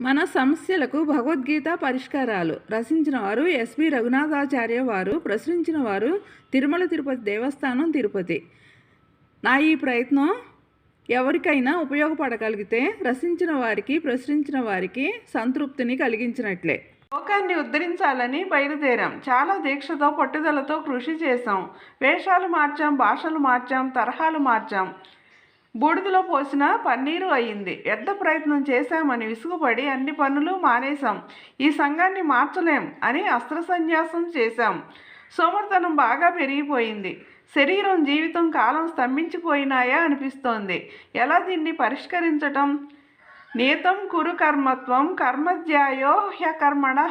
మన సమస్యలకు భగవద్గీత పరిష్కారాలు. రచించిన వారు ఎస్వి రఘునాథాచార్య వారు ప్రశ్నించిన వారు తిరుమల తిరుపతి దేవస్థానం తిరుపతి. నా ఈ ప్రయత్నం ఎవరికైనా ఉపయోగపడగలిగితే రచించిన వారికి ప్రశ్నించిన వారికి సంతృప్తిని కలిగించినట్లే. లోకాన్ని ఉద్ధరించాలని బయలుదేరాం. చాలా దీక్షతో పట్టుదలతో కృషి చేశాం. వేషాలు మార్చాం భాషలు మార్చాం తరహాలు మార్చాం. బూడిదలో పోసిన పన్నీరు అయింది. వ్యర్థ ప్రయత్నం చేశామని విసుగుపడి అన్ని పనులు మానేశాం. ఈ సంఘాన్ని మార్చలేం అని అస్త్ర సన్యాసం చేశాం. సోమర్తనం బాగా పెరిగిపోయింది. శరీరం జీవితం కాలం స్తంభించిపోయినాయా అనిపిస్తోంది. ఎలా దీన్ని పరిష్కరించటం? నియతం కురు కర్మత్వం కర్మధ్యాయో హ్యకర్మణ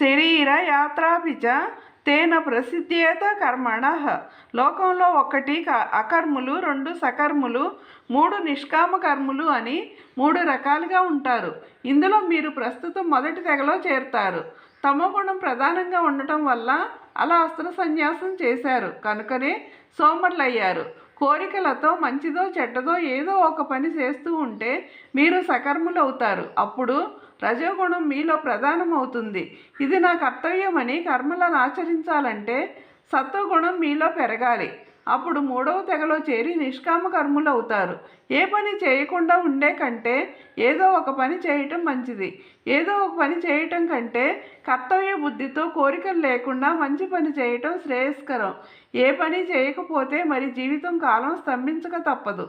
శరీర యాత్రాపిచ తేన ప్రసిద్ధేత కర్మణ. లోకంలో ఒకటి క- అకర్ములు రెండు సకర్ములు మూడు నిష్కామ కర్ములు అని మూడు రకాలుగా ఉంటారు. ఇందులో మీరు ప్రస్తుతం మొదటి తెగలో చేరుతారు. తమోగుణం ప్రధానంగా ఉండటం వల్ల అలా అస్త్ర సన్యాసం చేశారు. కనుకనే సోమరులయ్యారు. కోరికలతో మంచిదో చెడ్డదో ఏదో ఒక పని చేస్తూ ఉంటే మీరు సకర్ములు అవుతారు అప్పుడు రజోగుణం మీలో ప్రధానమవుతుంది. ఇది నా కర్తవ్యమని కర్మలను ఆచరించాలంటే సత్వగుణం మీలో పెరగాలి. అప్పుడు మూడవ తెగలో చేరి నిష్కామ కర్ములు అవుతారు ఏ పని చేయకుండా ఉండే కంటే ఏదో ఒక పని చేయటం మంచిది. ఏదో ఒక పని చేయటం కంటే కర్తవ్య బుద్ధితో కోరికలు లేకుండా మంచి పని చేయటం శ్రేయస్కరం. ఏ పని చేయకపోతే మరి జీవితం కాలం స్తంభించక తప్పదు.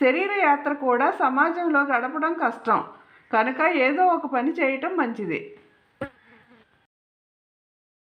శరీర యాత్ర కూడా సమాజంలో గడపడం కష్టం. కనుక ఏదో ఒక పని చేయటం మంచిది.